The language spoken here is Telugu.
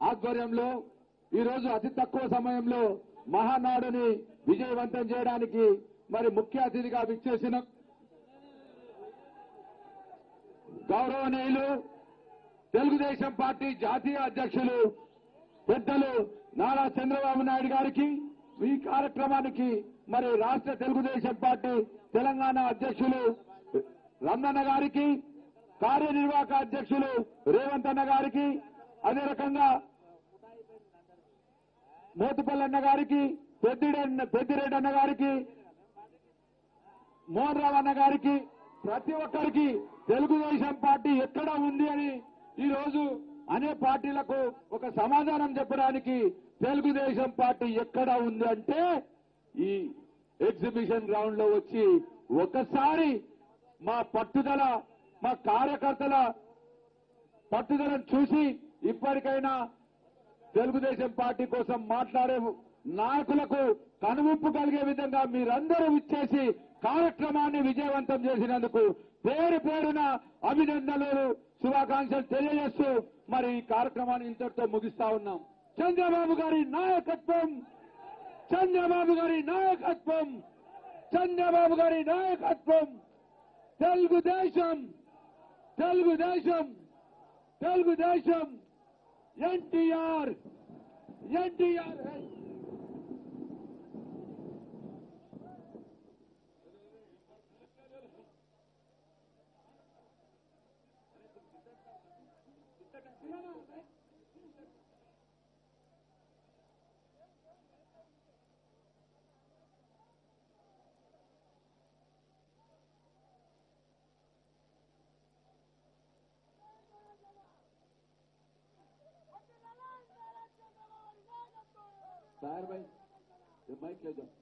ఆధ్వర్యంలో ఈరోజు అతి తక్కువ సమయంలో మహానాడుని విజయవంతం చేయడానికి మరి ముఖ్య అతిథిగా విచ్చేసిన గౌరవనీయులు తెలుగుదేశం పార్టీ జాతీయ అధ్యక్షులు పెద్దలు నారా చంద్రబాబు నాయుడు గారికి ఈ కార్యక్రమానికి మరి రాష్ట్ర తెలుగుదేశం పార్టీ తెలంగాణ అధ్యక్షులు రమణన్న గారికి కార్యనిర్వాహక అధ్యక్షులు రేవంత్ అన్న గారికి అదే రకంగా మోతుపల్లన్న గారికి పెద్దిరెడ్డి పెద్దిరెడ్డి అన్న గారికి మోహన్ రావు అన్న గారికి ప్రతి ఒక్కరికి తెలుగుదేశం పార్టీ ఎక్కడ ఉంది అని ఈరోజు అనే పార్టీలకు ఒక సమాధానం చెప్పడానికి తెలుగుదేశం పార్టీ ఎక్కడ ఉంది అంటే ఈ ఎగ్జిబిషన్ గ్రౌండ్లో వచ్చి ఒకసారి మా పట్టుదల మా కార్యకర్తల పట్టుదలను చూసి ఇప్పటికైనా తెలుగుదేశం పార్టీ కోసం మాట్లాడే నాయకులకు కనువిప్పు కలిగే విధంగా మీరందరూ ఇచ్చేసి కార్యక్రమాన్ని విజయవంతం చేసినందుకు పేరు పేరున అభినందనలు శుభాకాంక్షలు తెలియజేస్తూ మరి ఈ కార్యక్రమాన్ని ఇంతటితో ముగిస్తా ఉన్నాం. చంద్రబాబు గారి నాయకత్వం! చంద్రబాబు గారి నాయకత్వం! చంద్రబాబు గారి నాయకత్వం! తెలుగుదేశం! తెలుగుదేశం! తెలుగుదేశం! एनटीआर एनटीआर है No, no, no. Seher Bey, the mic is up.